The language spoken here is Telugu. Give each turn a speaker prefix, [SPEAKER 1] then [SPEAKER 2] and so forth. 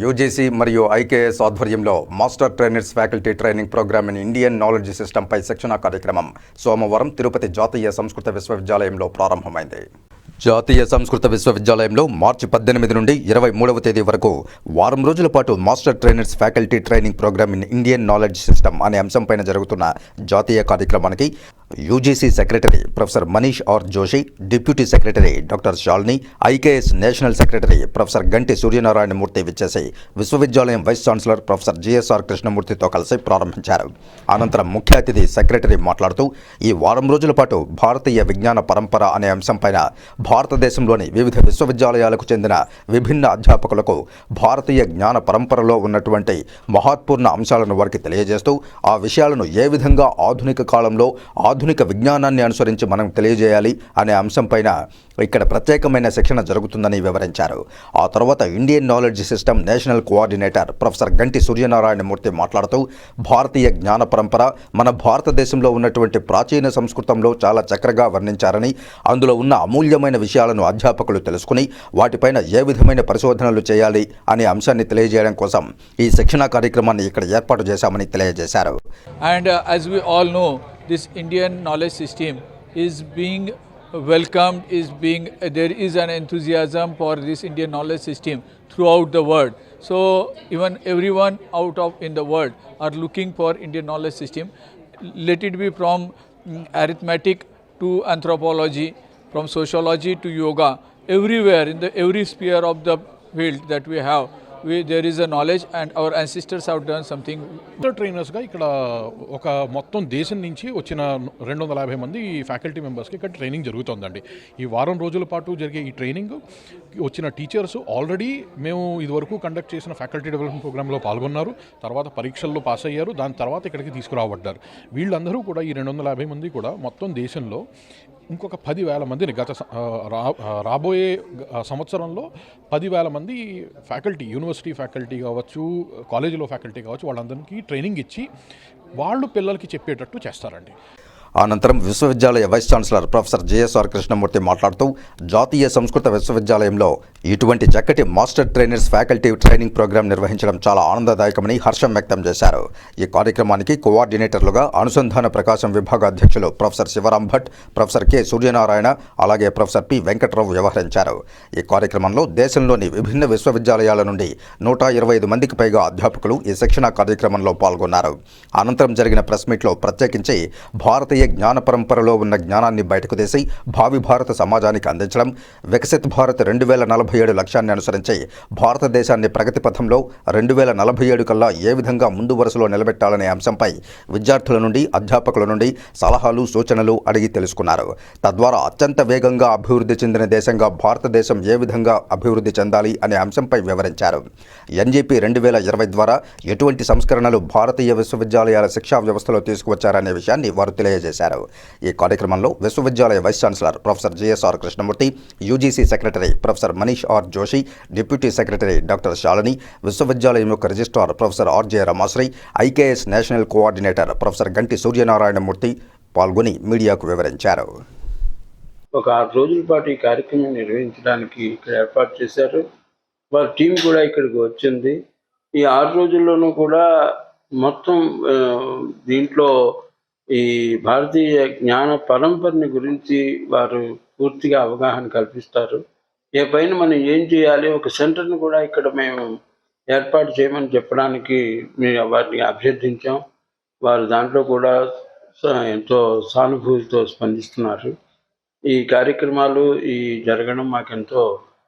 [SPEAKER 1] యూజీసీ మరియు ఐకేఎస్ ఆధ్వర్యంలో master trainers faculty training program in Indian knowledge సిస్టంపై శిక్షణా కార్యక్రమం సోమవారం తిరుపతి జాతీయ సంస్కృత విశ్వవిద్యాలయంలో ప్రారంభమైంది. జాతీయ సంస్కృత విశ్వవిద్యాలయంలో మార్చి పద్దెనిమిది నుండి ఇరవై మూడవ తేదీ వరకు వారం రోజుల పాటు master trainers faculty training program in Indian knowledge system అనే అంశంపైన జరుగుతున్న జాతీయ కార్యక్రమానికి UGC secretary professor Manish R Joshi deputy secretary doctor Shalni IKS national secretary professor Ganti Suryanarayana Murthy విచ్చేసి విశ్వవిద్యాలయం వైస్ ఛాన్సలర్ ప్రొఫెసర్ జిఎస్ఆర్ కృష్ణమూర్తితో కలిసి ప్రారంభించారు. అనంతరం ముఖ్య అతిథి సెక్రటరీ మాట్లాడుతూ ఈ వారం రోజుల పాటు భారతీయ విజ్ఞాన పరంపర అనే అంశంపైన భారతదేశంలోని వివిధ విశ్వవిద్యాలయాలకు చెందిన విభిన్న అధ్యాపకులకు భారతీయ జ్ఞాన పరంపరలో ఉన్నటువంటి మహత్పూర్ణ అంశాలను వారికి తెలియజేస్తూ ఆ విషయాలను ఏ విధంగా ఆధునిక కాలంలో ఆధునిక విజ్ఞానాన్ని అనుసరించి మనం తెలియజేయాలి అనే అంశంపైన ఇక్కడ ప్రత్యేకమైన శిక్షణ జరుగుతుందని వివరించారు. ఆ తర్వాత Indian knowledge system national coordinator professor Ganti Suryanarayanamurthy మాట్లాడుతూ భారతీయ జ్ఞాన పరంపర మన భారతదేశంలో ఉన్నటువంటి ప్రాచీన సంస్కృతంలో చాలా చక్కగా వర్ణించారని అందులో ఉన్న అమూల్యమైన విషయాలను అధ్యాపకులు తెలుసుకుని వాటిపైన ఏ విధమైన పరిశోధనలు చేయాలి అనే అంశాన్ని తెలియజేయడం కోసం ఈ శిక్షణా కార్యక్రమాన్ని ఇక్కడ ఏర్పాటు చేశామని తెలియజేశారు.
[SPEAKER 2] And uh, we all know know, this Indian knowledge system welcomed, is being there is an enthusiasm for this Indian knowledge system throughout the world. So even everyone out of in the world are looking for Indian knowledge system. Let it be from mm, arithmetic to anthropology, from sociology to yoga, everywhere in the every sphere of the field that we have, there is a knowledge and our our ancestors done
[SPEAKER 3] something ట్రైనర్స్గా ఇక్కడ ఒక మొత్తం దేశం నుంచి వచ్చిన రెండు వందల యాభై మంది ఫ్యాకల్టీ మెంబర్స్కి ఇక్కడ ట్రైనింగ్ జరుగుతుందండి. ఈ వారం రోజుల పాటు జరిగే ఈ ట్రైనింగ్ వచ్చిన టీచర్స్ ఆల్రెడీ మేము ఇదివరకు కండక్ట్ చేసిన ఫ్యాకల్టీ డెవలప్మెంట్ ప్రోగ్రాంలో పాల్గొన్నారు. తర్వాత పరీక్షల్లో పాస్ అయ్యారు. దాని తర్వాత ఇక్కడికి తీసుకురాబడ్డారు. వీళ్ళందరూ కూడా ఈ రెండు వందల యాభై మంది కూడా మొత్తం దేశంలో ఇంకొక పదివేల మందిని గత రాబోయే సంవత్సరంలో పదివేల మంది ఫ్యాకల్టీ యూనివర్సిటీ ఫ్యాకల్టీ కావచ్చు కాలేజీలో ఫ్యాకల్టీ కావచ్చు వాళ్ళందరికీ ట్రైనింగ్ ఇచ్చి వాళ్ళు పిల్లలకి చెప్పేటట్టు చేస్తారండి.
[SPEAKER 1] అనంతరం విశ్వవిద్యాలయ vice chancellor professor JSR Krishnamurthy మాట్లాడుతూ జాతీయ సంస్కృత విశ్వవిద్యాలయంలో ఇటువంటి చక్కటి master trainers faculty training program నిర్వహించడం చాలా ఆనందదాయకమని హర్షం వ్యక్తం చేశారు. ఈ కార్యక్రమానికి కోఆర్డినేటర్లుగా అనుసంధాన ప్రకాశం విభాగ అధ్యక్షులు professor Shivaram Bhat professor K Suryanarayana అలాగే ప్రొఫెసర్ పి వెంకట్రావు వ్యవహరించారు. ఈ కార్యక్రమంలో దేశంలోని విభిన్న విశ్వవిద్యాలయాల నుండి నూట ఇరవై ఐదు మందికి పైగా అధ్యాపకులు ఈ శిక్షణా కార్యక్రమంలో పాల్గొన్నారు. అనంతరం జరిగిన ప్రెస్ మీట్లో ప్రత్యేకించి భారతీయ జ్ఞాన పరంపరలో ఉన్న జ్ఞానాన్ని బయటకు తీసి భావి భారత సమాజానికి అందించడం వికసిత్ భారత్ రెండు వేల నలభై ఏడు లక్ష్యాన్ని అనుసరించి భారతదేశాన్ని ప్రగతి పథంలో రెండు వేల నలభై ఏడు కల్లా ఏ విధంగా ముందు వరుసలో నిలబెట్టాలనే అంశంపై విద్యార్థుల నుండి అధ్యాపకుల నుండి సలహాలు సూచనలు అడిగి తెలుసుకున్నారు. తద్వారా అత్యంత వేగంగా అభివృద్ధి చెందిన దేశంగా భారతదేశం ఏ విధంగా అభివృద్ధి చెందాలి అనే అంశంపై వివరించారు. ఎన్జీపీ రెండు వేల ఇరవై ద్వారా ఎటువంటి సంస్కరణలు భారతీయ విశ్వవిద్యాలయాల శిక్షా వ్యవస్థలో తీసుకువచ్చారనే విషయాన్ని వారు తెలియజేశారు. ఈ కార్యక్రమంలో విశ్వవిద్యాలయ vice chancellor professor GSR Krishnamurthy UGC secretary professor Manish R Joshi deputy secretary doctor Shalini విశ్వవిద్యాలయం యొక్క registrar professor RJ Ramasri IKS national coordinator professor Ganti Suryanarayanamurthy పాల్గొని మీడియాకు వివరించారు.
[SPEAKER 4] ఒక ఆరు రోజుల పాటు ఈ కార్యక్రమం నిర్వహించడానికి ఇక్కడ ఏర్పాటు చేశారు. వారి టీం కూడా ఇక్కడికి వచ్చింది. ఈ ఆరు రోజుల్లోనూ కూడా మొత్తం దీంట్లో ఈ భారతీయ జ్ఞాన పరంపరని గురించి వారు పూర్తిగా అవగాహన కల్పిస్తారు. ఏ పైన మనం ఏం చేయాలి ఒక సెంటర్ని కూడా ఇక్కడ మేము ఏర్పాటు చేయమని చెప్పడానికి మేము వారిని అభ్యర్థించాం. వారు దాంట్లో కూడా స- ఎంతో సానుభూతితో స్పందిస్తున్నారు. ఈ కార్యక్రమాలు ఈ జరగడం మాకెంతో